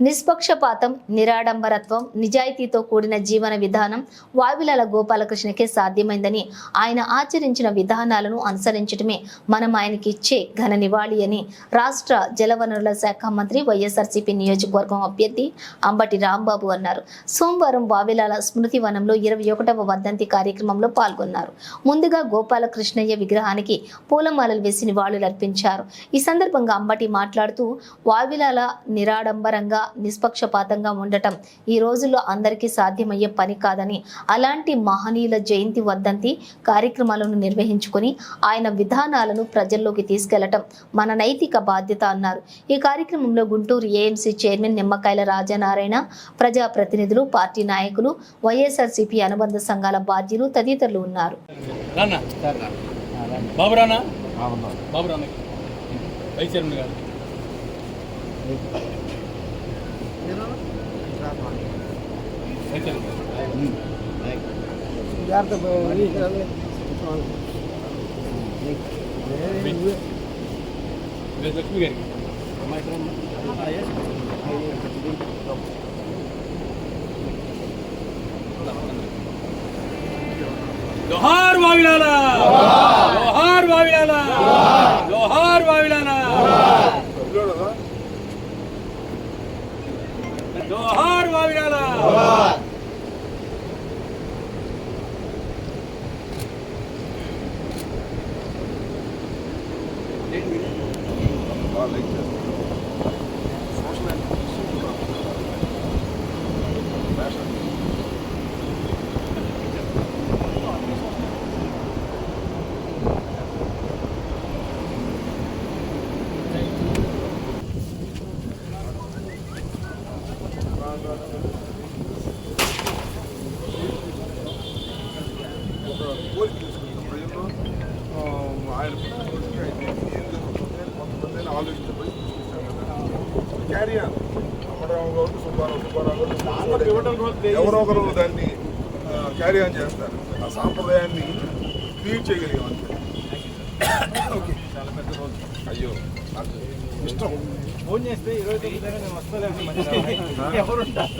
నిష్పక్షపాతం నిరాడంబరత్వం నిజాయితీతో కూడిన జీవన విధానం వావిలాల గోపాలకృష్ణకే సాధ్యమైందని ఆయన ఆచరించిన విధానాలను అనుసరించడమే మనం ఆయనకి ఇచ్చే ఘన నివాళి అని రాష్ట్ర జలవనరుల శాఖ మంత్రి వైఎస్ఆర్సీపీ నియోజకవర్గం అభ్యర్థి అంబటి రాంబాబు అన్నారు. సోమవారం వావిలాల స్మృతి వనంలో ఇరవై ఒకటవ వర్ధంతి కార్యక్రమంలో పాల్గొన్నారు. ముందుగా గోపాలకృష్ణయ్య విగ్రహానికి పూలమాలలు వేసి నివాళులర్పించారు. ఈ సందర్భంగా అంబటి మాట్లాడుతూ వావిలాల నిరాడంబరంగా నిష్పక్షపాతంగా ఉండటం ఈ రోజుల్లో అందరికీ సాధ్యమయ్యే పని కాదని అలాంటి మహనీయుల జయంతి వర్ధంతి కార్యక్రమాలను నిర్వహించుకొని ఆయన విధానాలను ప్రజల్లోకి తీసుకెళ్ళటం మన నైతిక బాధ్యత అన్నారు. ఈ కార్యక్రమంలో గుంటూరు ఏఎంసీ చైర్మన్ నిమ్మకాయల రాజనారాయణ ప్రజాప్రతినిధులు పార్టీ నాయకులు వైఎస్ఆర్సీపీ అనుబంధ సంఘాల బాధ్యులు తదితరులు ఉన్నారు. రానా? బాబు రానా బాబు రానా వైస్ చైర్మన్ గారు. వైస్ చైర్మన్ గారు. వైఎస్ లక్ష్మి గారికి జోహార్ వావిలాల జోహార్ వావిలాల జోహార్ వావిలాల జోహార్ కోరిక ప్రజల్లో ఆయన పుట్టినరోజుకి ఆయన ఎందుకు కొంతమంది ఆలోచించబోయి క్యారీ ఆన్ గారు సుబ్బారావు సుబ్బారావు గారు ఎవరో ఒకరు దాన్ని క్యారీ ఆన్ చేస్తారు ఆ సాంప్రదాయాన్ని క్రియేట్ చేయగలిగాం ఓకే చాలా పెద్ద రోజు అయ్యో ఇష్టం ఫోన్ చేస్తే ఇరవై తొమ్మిది నేను వస్తాను ఎవరు ఉంటారు?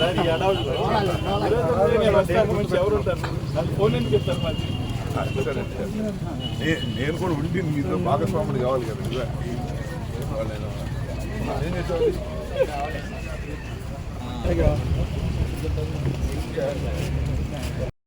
ఎవరు ఉంటారు ఫోన్ ఎందుకు చెప్తారు మరి నేను కూడా ఉండి మీతో భాగస్వాములు కావాలి కదా ఇదిగో. వాళ్ళు నేను- ఏం చేసావు అది?